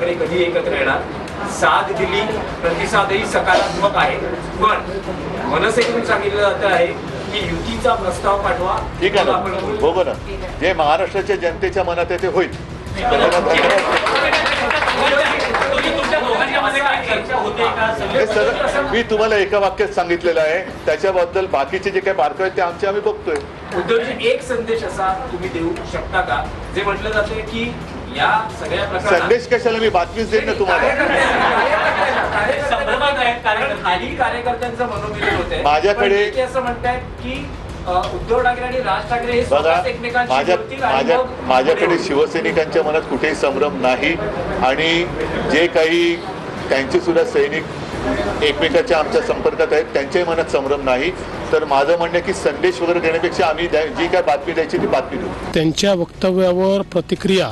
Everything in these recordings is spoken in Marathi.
कधी एकत्र येणार? साथ दिली प्रतिसादही सकारात्मक आहे. पण मनसेकडून सांगितलं जात आहे की युतीचा प्रस्ताव पाठवा. ठीक आहे ना. बघू ना जे महाराष्ट्राच्या जनतेच्या मनात आहे ते होईल तुम्हाला धन्यवाद. तुम्ही तुमच्या दोघांच्यामध्ये काय चर्चा होते का हे सर मी तुम्हाला एका वाक्यात सांगितलेलं आहे त्याच्याबद्दल बाकीचे जे काही बारकावे आहेत ते आमचे आम्ही बघतोय उद्धवजी एक संदेश असा तुम्ही देऊ शकता का जे म्हटलं जाते की या सगळ्या प्रकारात संदेश कशाला मी बातमीच देईन ना तुम्हाला संभ्रमात आहेत कारण खाली कार्यकर्त्यांचं मनोमिलन होत आहे माझ्याकडे- असं म्हणतायत की उद्धव ठाकरे आणि राज ठाकरे हे बघा माझ्या माझ्या माझ्याकडे शिवसैनिकांच्या मनात कुठेही संभ्रम नाही आणि जे काही त्यांचे सुद्धा सैनिक एकमेकाच्या आमच्या संपर्कात आहेत. त्यांच्याही मनात संभ्रम नाही. तर माझं म्हणणं आहे की संदेश वगैरे देण्यापेक्षा आम्ही द्या- जी काय बातमी द्यायची ती बातमी देऊ. त्यांच्या वक्तव्यावर प्रतिक्रिया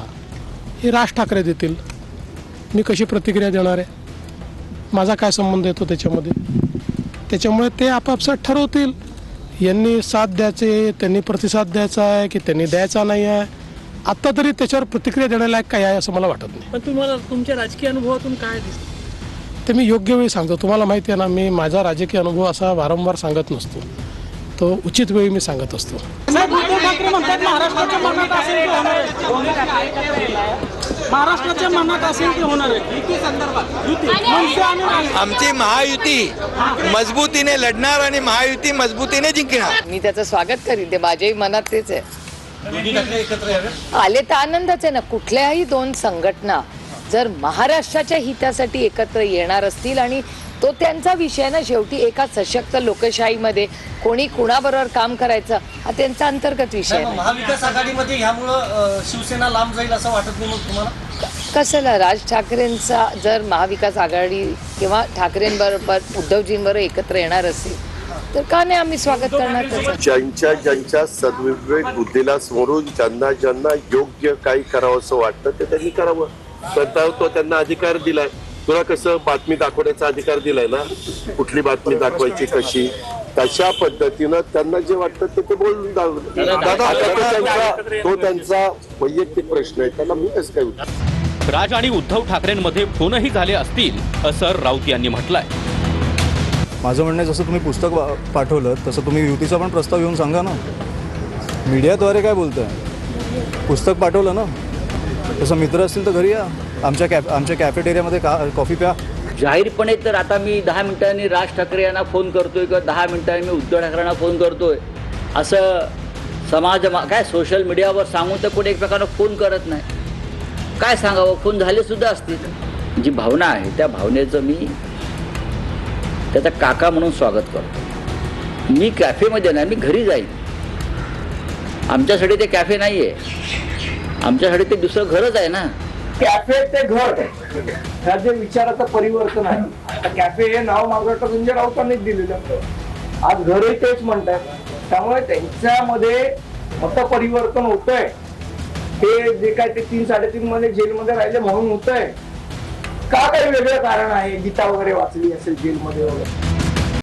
ही राज ठाकरे देतील. मी कशी प्रतिक्रिया देणार आहे? माझा काय संबंध येतो त्याच्यामध्ये? त्याच्यामुळे ते आपापसात ठरवतील. यांनी साथ द्यायचे त्यांनी प्रतिसाद द्यायचा आहे की त्यांनी द्यायचा नाही आहे? आत्ता तरी त्याच्यावर प्रतिक्रिया देण्यालायक काय आहे असं मला वाटत नाही. पण तुम्हाला तुमच्या राजकीय अनुभवातून काय दिसतं? ते मी योग्य वेळी सांगतो. तुम्हाला माहिती आहे ना मी माझा राजकीय अनुभव असा वारंवार सांगत नसतो. तो उचित वेळी मी सांगत असतो. महाराष्ट्राच्या मनात असेल ते होणार आहे. महाराष्ट्राच्या मनात असेल ते होणार आहे. युती संदर्भात युती मनसे आणि राष्ट्र- आमची महायुती मजबूतीने लढणार आणि महायुती मजबूतीने जिंकणार. मी त्याचं स्वागत करीन. ते माझ्याही मनात तेच आहे. आले तर आनंदच आहे ना. कुठल्याही दोन संघटना जर महाराष्ट्राच्या हितासाठी एकत्र येणार असतील आणि तो त्यांचा विषय ना शेवटी एका सशक्त लोकशाहीमध्ये कोणी कुणाबरोबर काम करायचं हा त्यांचा अंतर्गत विषय नाही महाविकास आघाडीमध्ये ह्यामुळं अ, शिवसेना लांब जाईल असं वाटत नाही मग तुम्हाला? कसला राज ठाकरेंचा जर महाविकास आघाडी किंवा ठाकरेंबरोबर उद्धवजींबरोबर एकत्र येणार असेल तर का नाही आम्ही स्वागत करणार त्याचं ज्यांच्या ज्यांच्या सद्विवेक बुद्धीला समोरून ज्यांना ज्यांना योग्य काही करावं असं वाटतं ते त्यांनी करावं. स्वतः तो त्यांना अधिकार दिलाय. तुला कसं बातमी दाखवण्याचा अधिकार दिलाय ना? कुठली बातमी दाखवायची कशी? तशा पद्धतीनं त्यांना जे वाटतं ते ते बोलून तो त्यांचा तो त्यांचा वैयक्तिक प्रश्न आहे त्याला मी कसं काय राज आणि उद्धव ठाकरेंमध्ये फोनही झाले असतील असं राऊत यांनी म्हटलंय. माझं म्हणणं आहे, जसं तुम्ही पुस्तक पाठवलं तसं तुम्ही युतीचा पण प्रस्ताव येऊन सांगा ना. मीडियाद्वारे काय बोलताय? पुस्तक पाठवलं ना? तसं मित्र असतील तर घरी या. आमच्या कॅफ आमच्या कॅफेटेरियामध्ये का कॉफी प्या. जाहीरपणे तर आता मी दहा मिनिटांनी राज ठाकरे यांना फोन करतोय किंवा दहा मिनिटांनी मी उद्धव ठाकरेंना फोन करतोय. असं समाज काय सोशल मीडियावर सांगून तर कोणी एकमेकांना फोन करत नाही. काय सांगावं? फोन झाले सुद्धा असतील. जी भावना आहे त्या भावनेचं मी त्याचा काका म्हणून स्वागत करतो. मी कॅफेमध्ये नाही मी घरी जाईन. आमच्यासाठी ते कॅफे नाही आहे आमच्यासाठी ते दुसरं घरच आहे ना. कॅफे ते घर. ह्या जे विचाराचं परिवर्तन आहे. आता कॅफे हे नाव मागवतं संजय म्हणजे राऊतांनीच दिलेलं. आज घरही तेच म्हणतात. त्यामुळे त्यांच्यामध्ये मत परिवर्तन होतंय. ते जे काय ते तीन साडेतीन मध्ये जेलमध्ये राहिले म्हणून होतंय. का काही वेगळं कारण आहे? गीता वगैरे वाचली असेल जेलमध्ये वगैरे.